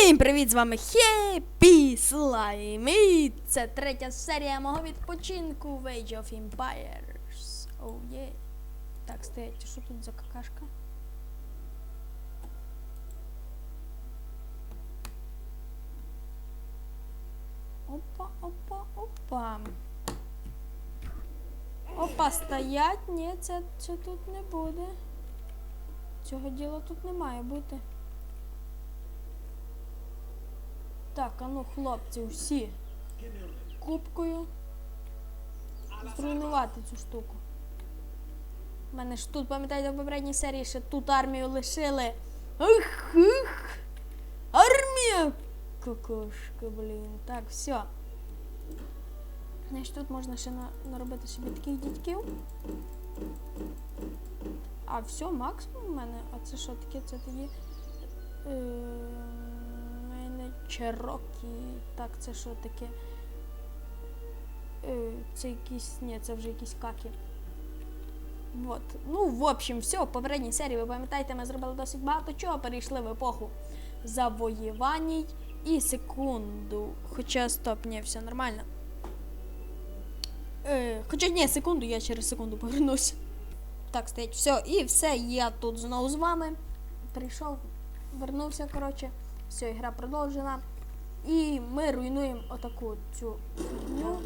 Всім привіт! З вами Хеппі Слайм І це третя серія мого відпочинку в Age of Empires. Оу є. Так, стоять, що тут за какашка? Опа, опа, опа. Опа, стоять. Ні, це, це тут не буде. Цього діла тут не має бути. Так, а ну, хлопці, всі кубкою зруйнувати цю штуку. У мене ж тут, пам'ятаєте, в попередній серії ще тут армію лишили. Ах, ах! Армія! Кукушка, блін. Так, все. Значить, тут можна ще на, наробити собі таких дядьків. А все, максимум у мене. А це що таке? Це тоді. Е, Черокі. Так, це що таке? Е, це якісь. Ні, це вже якісь каки. Вот. Ну, в общем, все, в попередній серії, ви пам'ятаєте, ми зробили досить багато чого, перейшли в епоху завоюваній і секунду. Хоча стоп, ні, все нормально. Е, хоча ні, секунду, я через секунду повернусь. Так, стоять, все, і все, я тут знову з вами. Прийшов, вернувся, коротше. Все, ігра продовжена. І ми руйнуємо отаку цю фігню.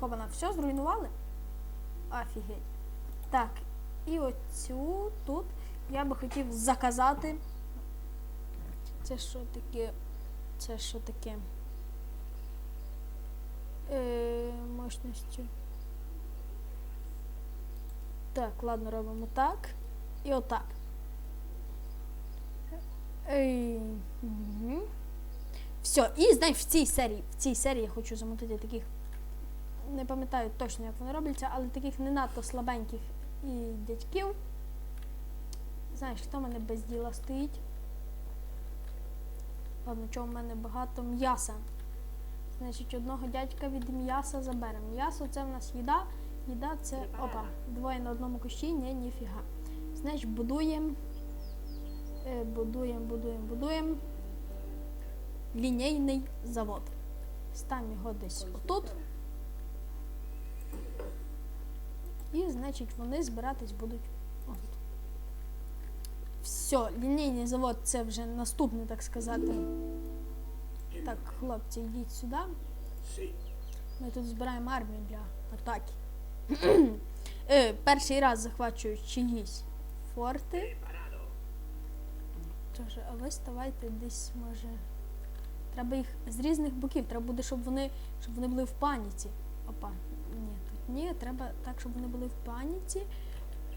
Хобана, все зруйнували? Офігеть. Так, і оцю тут я би хотів заказати. Це що таке? Це що таке? Е, мощністю. Так, ладно, робимо так. І отак. Все, і знаєш, в цій серії, в цій серії я хочу замотити таких. Не пам'ятаю точно, як вони робляться, але таких не надто слабеньких і дядьків. Знаєш, хто в мене без діла стоїть? Ладно, чого в мене багато м'яса. Значить, одного дядька від м'яса заберемо. М'ясо це в нас їда. Їда це. Опа, двоє на одному кущі, ні, ніфіга. Значить, будуємо. Е, будуємо, будуємо, будуємо. Лінійний завод. Ставимо його десь отут. І, значить, вони збиратись будуть отут. Все, лінійний завод це вже наступне, так сказати. Так, хлопці, йдіть сюди. Ми тут збираємо армію для атаки. е, перший раз захвачую чиїсь форти. Тож, а ви ставайте десь, може. Треба їх з різних боків. Треба буде, щоб вони, щоб вони були в паніці. Опа, ні, тут ні, треба так, щоб вони були в паніці.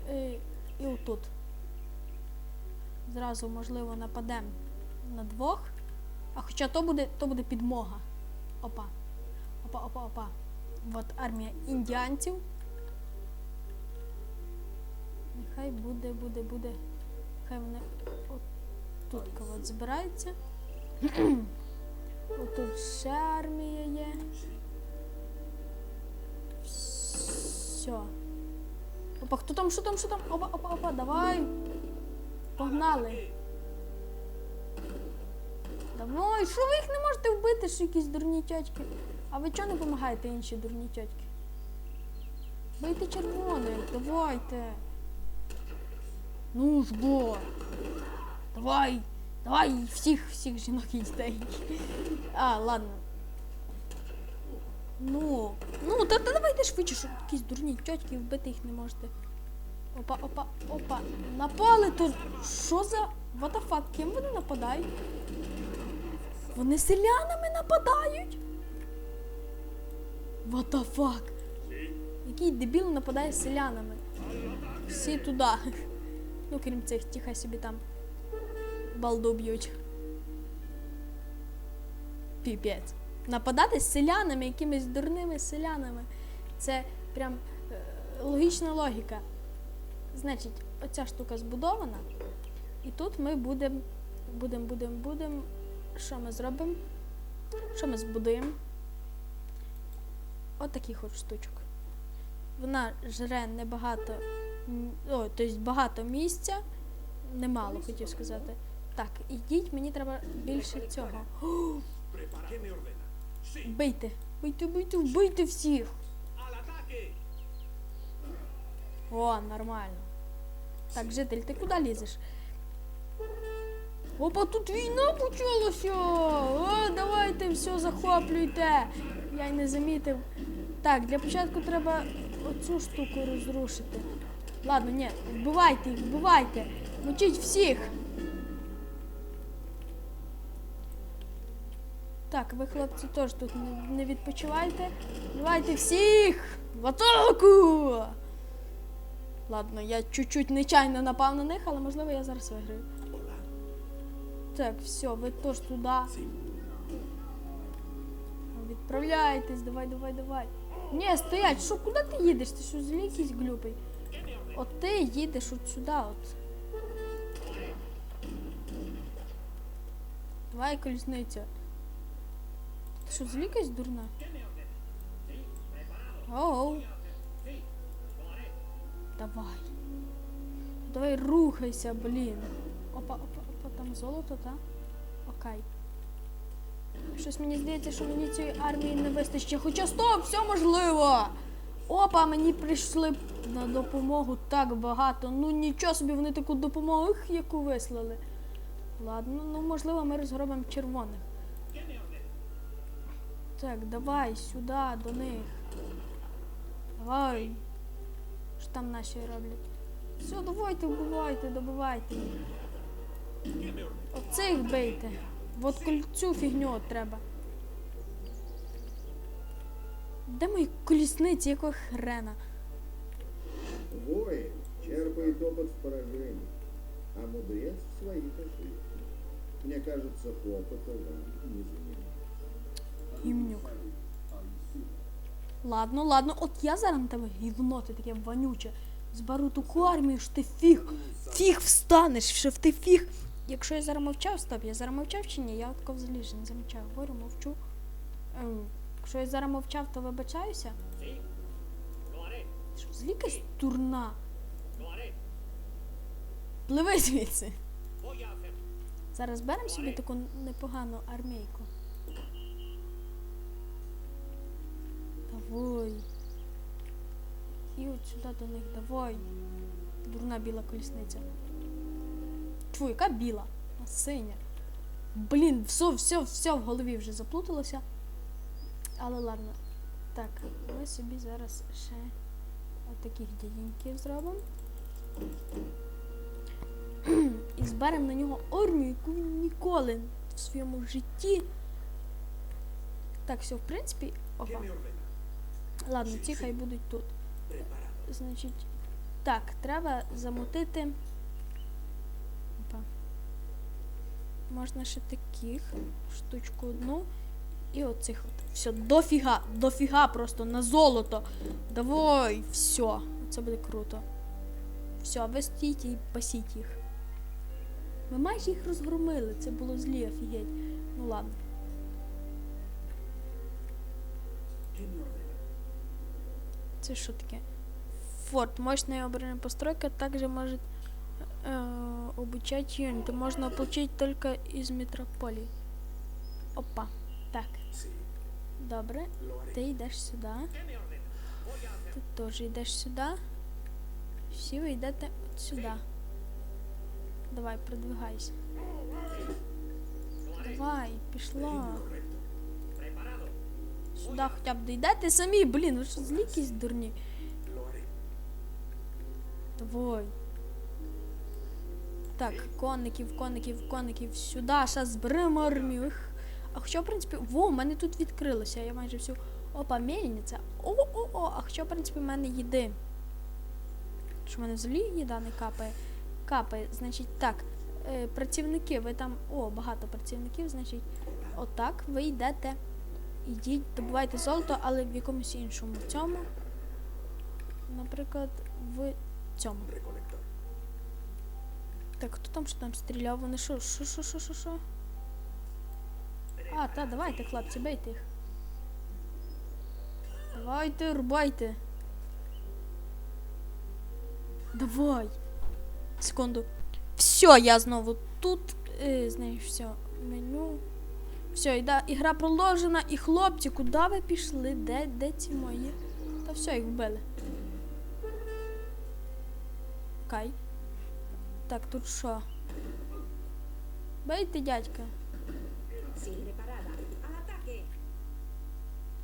Е, і отут. Зразу, можливо, нападемо на двох. А хоча то буде, то буде підмога. Опа. Опа, опа, опа. От армія індіанців. Нехай буде, буде, буде. Хай вони тут от збираються. Отут ще армія є. Все. Опа, хто там, що там, що там? Опа, опа, опа, давай. Погнали. Давай, що ви їх не можете вбити, що якісь дурні тьотьки? А ви чого не допомагаєте інші дурні тьотьки? Бийте червоних, давайте. Ну ж бо. Давай, давай всіх, всіх жінок і дітей. А, ладно. Ну, ну, та, та давайте швидше, що якісь дурні тьотьки вбити їх не можете. Опа, опа, опа. Напали тут. Що за. Fuck? Ким вони нападають? Вони селянами нападають? Fuck? Який дебіл нападає селянами? Всі туди. Ну, крім цих, тихо собі там балду б'ють. Піпець. Нападати з селянами, якимись дурними селянами. Це прям е, логічна логіка. Значить, оця штука збудована. І тут ми будемо, будемо, будемо, будемо. Що ми зробимо? Що ми збудуємо? От таких от штучок. Вона жре небагато, о, тобто багато місця, немало хотів сказати. Так, ідіть, мені треба більше цього. Бийте, бийте, бийте, вбийте всіх. О, нормально. Так, житель, ти куди лізеш? Опа, тут війна почалася! О, давайте все захоплюйте! Я й не замітив. Так, для початку треба оцю штуку розрушити. Ладно, ні, вбивайте їх, вбивайте! Мочіть всіх! Так, ви, хлопці, теж тут не, відпочивайте. Вбивайте всіх! В атаку! Ладно, я чуть-чуть нечайно напав на них, але можливо я зараз виграю. Так, все, ви теж туди. Відправляйтесь, давай, давай, давай. Ні, стоять, що, куди ти їдеш? Ти що, злі глюпий? От ти їдеш от сюди, от. Давай, колісниця. Що, злі якась дурна? Оу. Давай. Давай рухайся, блін. Опа, опа, опа, там золото, та? Окей. Щось мені здається, що мені цієї армії не вистачить. Хоча стоп, все можливо. Опа, мені прийшли на допомогу так багато. Ну нічого собі вони таку допомогу, їх, яку вислали. Ладно, ну можливо, ми розгробимо червоних. Так, давай сюди, до них. Давай. Що там наші роблять? Все, давайте, вбивайте, добивайте їх. Оцих бийте. От цю фігню треба. Де мої колісниці, якого хрена? Воин черпает опыт в поражении, а мудрец в своих ошибках. Мне кажется, опыта вам не занимать. Ладно, ладно, от я зараз на тебе гівно, ти таке вонюче. Зберу таку армію, що ти фіг, фіг встанеш, що ти фіг. Якщо я зараз мовчав, стоп, я зараз мовчав чи ні? Я от ж не замічав. Говорю, мовчу. Ем, якщо я зараз мовчав, то вибачаюся. Що, якась турна. Пливи звідси. Зараз беремо собі таку непогану армійку. Давай. І от сюди до них давай. Дурна біла колісниця. Тьфу, яка біла? А синя. Блін, все, все, все в голові вже заплуталося. Але ладно. Так, ми собі зараз ще отаких дяденьків зробимо. і зберемо на нього армію, яку він ніколи в своєму житті. Так, все, в принципі, опа. Ладно, ці хай будуть тут. Значить, так, треба замутити. Опа. Можна ще таких штучку одну. І оцих от. Все, дофіга, дофіга просто на золото. Давай, все. Це буде круто. Все, ви стійте і пасіть їх. Ми майже їх розгромили, це було злі, офігеть. Ну ладно. Це що таке? Форт. Мощная оборонная постройка также может э, обучать юниты. Можно получить только из метрополии. Опа. Так, добре. Ти йдеш сюди. Ти теж йдеш сюди. Всі ви йдете от сюди. Давай, продвигайся. Давай, пішло. Сюди хоча б дійдете самі, блін, ви що злі якісь дурні. Давай. Так, конників, конників, конників сюди, зараз зберемо армію. А хоча, в принципі, во, у мене тут відкрилося, я майже всю. Опа, мельниця. О-о-о, а хоча, в принципі, в мене їди. Що в мене взагалі їда не капає? Капає, значить, так. Е, працівники, ви там. О, багато працівників, значить. Отак, ви йдете. Ідіть, добувайте золото, але в якомусь іншому. Цьому. Наприклад, в цьому. Так, хто там що там стріляв? Вони що? Що, що, що, що, що? А, та, давайте, хлопці, бейте їх. Давайте, рубайте. Давай. Секунду. Все, я знову тут. Е, знаєш, все, меню. Все, іда, ігра продовжена, і хлопці, куди ви пішли? Де, де ці мої? Та все, їх вбили. Кай. Так, тут що? Бейте, дядька.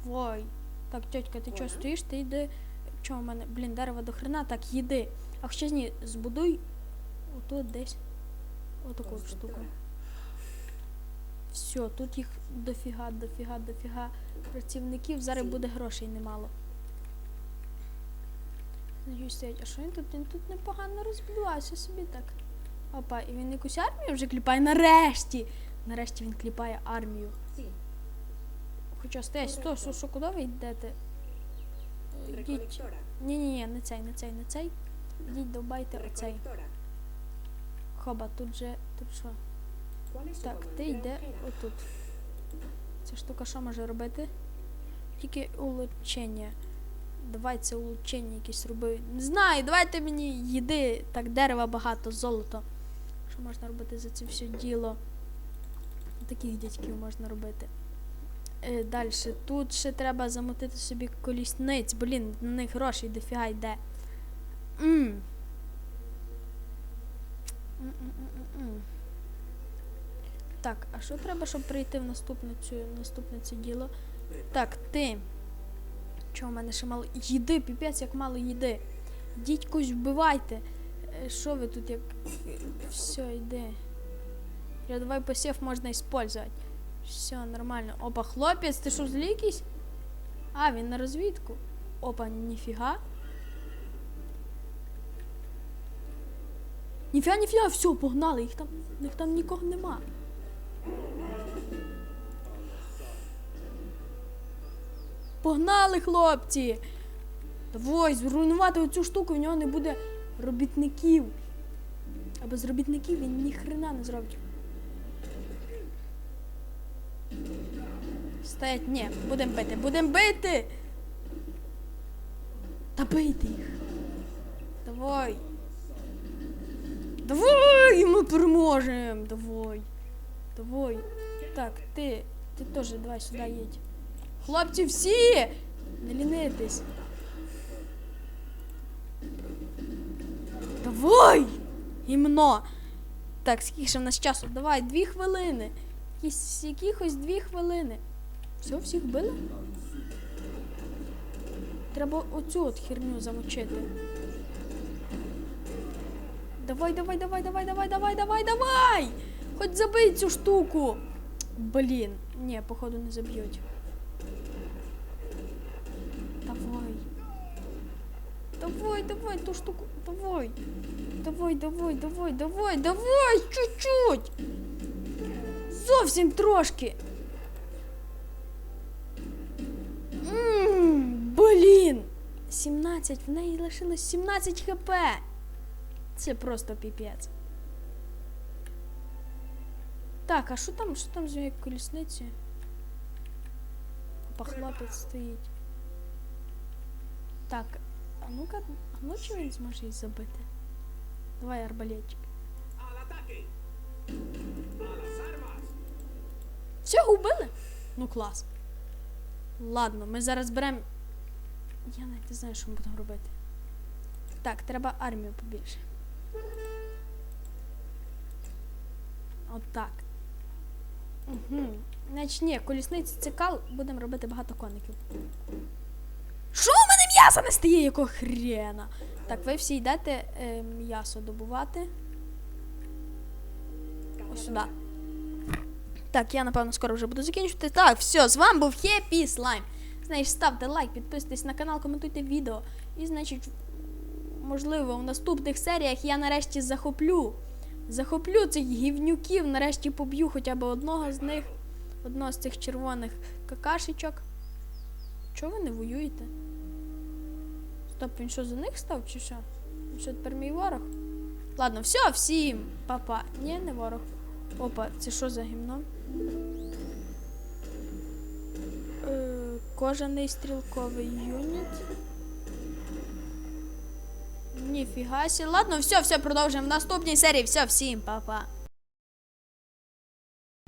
Вой. Так, тьотька, ти чого стоїш? Ти йди. Чого в мене? Блін, дерева до хрена, так, їди. А хоча ні, збудуй отут десь. Отаку от штуку. Все, тут їх дофіга, дофіга, дофіга працівників. Зараз буде грошей немало. Стоять. А що він тут? Він тут непогано розбудувався собі так. Опа, і він якусь армію вже кліпає. Нарешті! Нарешті він кліпає армію. Хоча стоять, сто, що, що, куди ви йдете? Йдіть. Ні, ні, ні, не цей, не цей, не цей. Йдіть, довбайте оцей. Хоба, тут же, тут що? ¿Cuál es su Так, ти йде отут. Ця штука що може робити? Тільки улучшення. Давай це улучшення якесь роби. Не знаю, давайте мені їди. Так, дерева багато, золото. Що можна робити за це все діло? Таких дядьків можна робити. Е, Далі. Тут ще треба замотити собі колісниць. Блін, на них грошей дофіга йде. М. М-м-м-м-м. Так, а що треба, щоб прийти в наступне, цю, наступне це діло? Так, ти. Чого в мене ще мало? Їди, піпець, як мало їди. Йдіть когось вбивайте. Е, Що ви тут як. Все, йди. Рядовий посів можна использовать. Все, нормально. Опа, хлопець, ти що якийсь? А, він на розвідку. Опа, ніфіга. Ніфіга, ніфіга, все, погнали, їх там, їх там нікого нема. Погнали, хлопці! Давай, зруйнувати оцю штуку, в нього не буде робітників. А без робітників він ні хрена не зробить. Стоять, ні, будемо бити, будемо бити! Та бийте їх. Давай. Давай, ми переможемо. Давай. Давай. Так, ти, ти теж давай сюди їдь. Хлопці всі! Не лінитесь. Давай! Гімно. Так, скільки ще в нас часу? Давай, дві хвилини. Якісь, якихось дві хвилини. Все, всіх били? Треба оцю от херню замочити. Давай, давай, давай, давай, давай, давай, давай, давай! Хоч забий цю штуку. Блін, ні, походу не заб'ють. Давай. Давай, давай, ту штуку. Давай. Давай, давай, давай, давай, давай, чуть-чуть. Зовсім трошки. М, Блін. 17, в неї лишилось 17 хп. Це просто піпець. Так, а що там, що там з моєю колісницею? Опа, стоїть. Так, а ну-ка, а ну чи він зможе її? Давай арбалетчик. Все, убили? Ну клас. Ладно, ми зараз беремо. Я навіть не знаю, що ми будемо робити. Так, треба армію побільше. Отак. Угу. Значить, ні, колісниці цикал, будемо робити багато коників. Що у мене м'яса не стає, якого хрена? Так, ви всі йдете е, м'ясо добувати. Ось сюди. Так, я напевно скоро вже буду закінчувати. Так, все, з вами був Хеппі Слайм. Значить, ставте лайк, підписуйтесь на канал, коментуйте відео. І, значить, можливо, в наступних серіях я нарешті захоплю. Захоплю цих гівнюків, нарешті поб'ю хоча б одного з них, одного з цих червоних какашечок. Чого ви не воюєте? Стоп, він що за них став чи що? Він що тепер мій ворог? Ладно, все, всім, папа. Ні, не ворог. Опа, це що за гімно? Е, кожаний стрілковий юніт. Ніфіга сі. Ладно, все, все, продовжуємо в наступній серії. Все, всім, па-па.